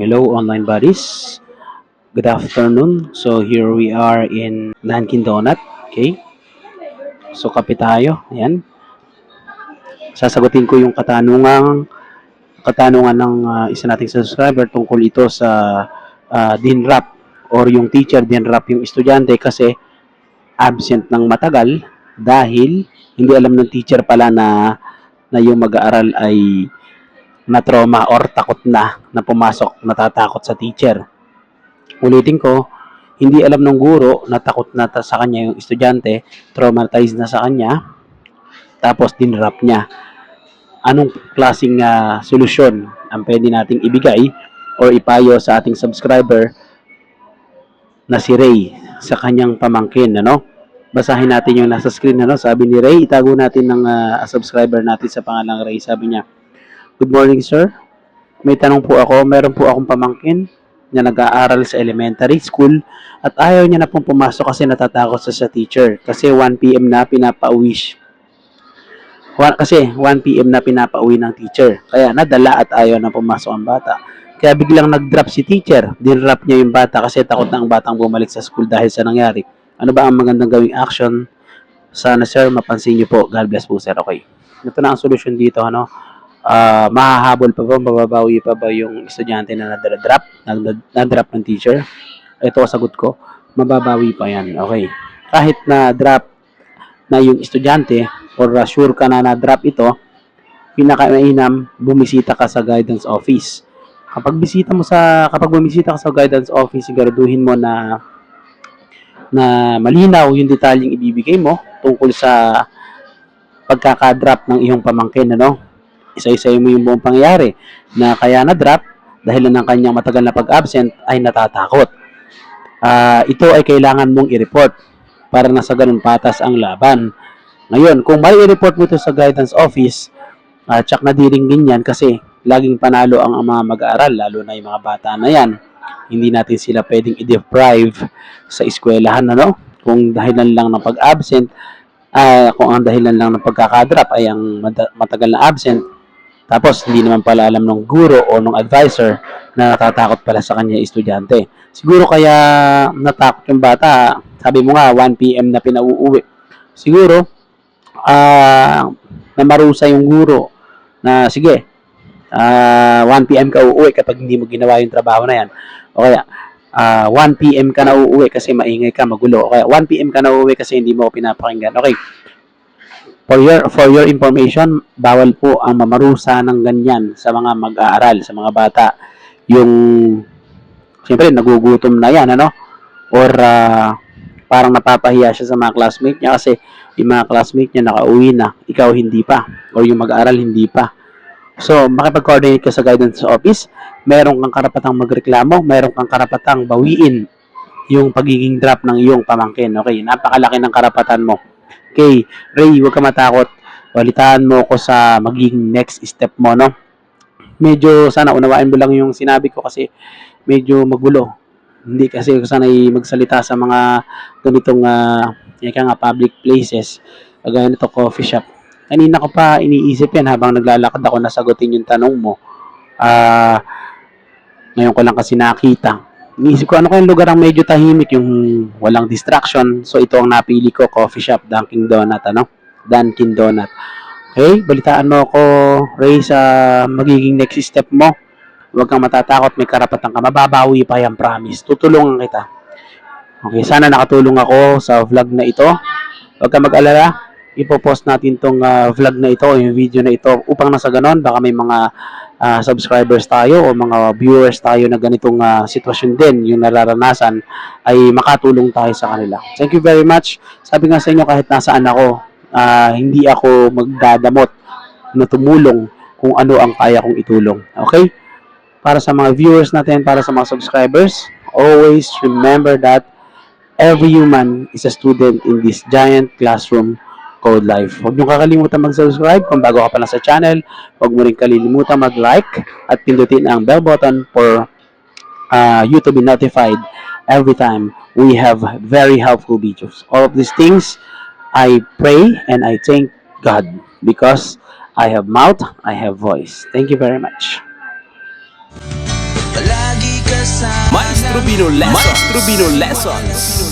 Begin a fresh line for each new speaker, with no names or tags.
Hello, online buddies. Good afternoon. So, here we are in Dunkin' Donut. Okay? So, kape tayo. Ayan. Sasagutin ko yung katanungang katanungan ng ah, isa nating subscriber tungkol ito sa uh, DINRAP or yung teacher DINRAP yung estudyante kasi absent ng matagal dahil hindi alam ng teacher pala na na yung mag-aaral ay na trauma or takot na na pumasok, natatakot sa teacher. Ulitin ko, hindi alam ng guro na takot na ta- sa kanya yung estudyante, traumatized na sa kanya, tapos dinrap niya. Anong klaseng ah, solusyon ang pwede nating ibigay or ipayo sa ating subscriber na si Ray sa kanyang pamangkin, ano? Basahin natin yung nasa screen, ano? Sabi ni Ray, itago natin ng ah, subscriber natin sa pangalang Ray. Sabi niya, Good morning, sir. May tanong po ako. Meron po akong pamangkin na nag-aaral sa elementary school at ayaw niya na pong pumasok kasi natatakot sa sa teacher. Kasi 1 p.m. na pinapauwi Kasi 1 p.m. na pinapauwi ng teacher. Kaya nadala at ayaw na pumasok ang bata. Kaya biglang nag-drop si teacher. Dinrap niya yung bata kasi takot na ang batang bumalik sa school dahil sa nangyari. Ano ba ang magandang gawing action? Sana sir, mapansin niyo po. God bless po sir. Okay. Ito na ang solusyon dito. Ano? Ah, mahahabol pa ba, mababawi pa ba yung estudyante na nadra-drop, nag- na-drop ng teacher? Ito ang sagot ko, mababawi pa yan. Okay. Kahit na drop na yung estudyante or uh, sure ka na na-drop ito, pinakamainam, bumisita ka sa guidance office. Kapag bisita mo sa kapag bumisita ka sa guidance office, siguraduhin mo na na malinaw yung detalyeng ibibigay mo tungkol sa pagkaka-drop ng iyong pamangkin, ano? Isa-isa mo yung buong pangyayari na kaya na-drop dahil ng kanyang matagal na pag-absent ay natatakot. Ah, ito ay kailangan mong i-report para na sa ganun patas ang laban. Ngayon, kung may i-report mo ito sa guidance office, uh, tsak na diringgin yan kasi laging panalo ang, mga mag-aaral, lalo na yung mga bata na yan. Hindi natin sila pwedeng i-deprive sa eskwelahan, ano? Kung dahilan lang ng pag-absent, ah, kung ang dahilan lang ng pagkakadrop ay ang mata- matagal na absent, tapos, hindi naman pala alam ng guro o ng advisor na natatakot pala sa kanya estudyante. Siguro kaya natakot yung bata, sabi mo nga, 1 p.m. na pinauuwi. Siguro, ah namarusa yung guro na, sige, ah 1 p.m. ka uuwi kapag hindi mo ginawa yung trabaho na yan. O kaya, ah 1 p.m. ka na uuwi kasi maingay ka, magulo. O kaya, 1 p.m. ka na uuwi kasi hindi mo pinapakinggan. Okay, For your, for your information, bawal po ang mamarusa ng ganyan sa mga mag-aaral, sa mga bata. Yung, siyempre, nagugutom na yan, ano? Or, ah, parang napapahiya siya sa mga classmate niya kasi yung mga classmate niya nakauwi na, ikaw hindi pa. Or yung mag-aaral hindi pa. So, makipag-coordinate ka sa guidance office, meron kang karapatang magreklamo, meron kang karapatang bawiin yung pagiging drop ng iyong pamangkin. Okay, napakalaki ng karapatan mo. Okay, Ray, huwag ka matakot. Balitaan mo ko sa magiging next step mo, no? Medyo sana unawain mo lang yung sinabi ko kasi medyo magulo. Hindi kasi ako sanay magsalita sa mga ganitong uh, nga public places. Kagaya nito coffee shop. Kanina ko pa iniisip yan habang naglalakad ako nasagutin yung tanong mo. Ah, ngayon ko lang kasi nakita. Iniisip ko, ano kayang lugar ang medyo tahimik, yung walang distraction. So, ito ang napili ko, coffee shop, Dunkin' Donut, ano? Dunkin' Donut. Okay, balitaan mo ako, Ray, sa magiging next step mo. Huwag kang matatakot, may karapatan ka. Mababawi pa yan, promise. Tutulungan kita. Okay, sana nakatulong ako sa vlog na ito. Huwag kang mag-alala. Ipopost natin tong ah, vlog na ito, yung video na ito, upang nasa ganon, baka may mga ah, subscribers tayo o mga viewers tayo na ganitong ah, sitwasyon din, yung nararanasan, ay makatulong tayo sa kanila. Thank you very much. Sabi nga sa inyo, kahit nasaan ako, ah, hindi ako magdadamot na tumulong kung ano ang kaya kong itulong. Okay? Para sa mga viewers natin, para sa mga subscribers, always remember that every human is a student in this giant classroom called life. Huwag niyo kakalimutan mag-subscribe kung bago ka pa lang sa channel. Huwag mo rin kalilimutan mag-like at pindutin ang bell button for uh, you to be notified every time we have very helpful videos. All of these things, I pray and I thank God because I have mouth, I have voice. Thank you very much.
Maestro Bino Lessons. Maestro Bino Lessons.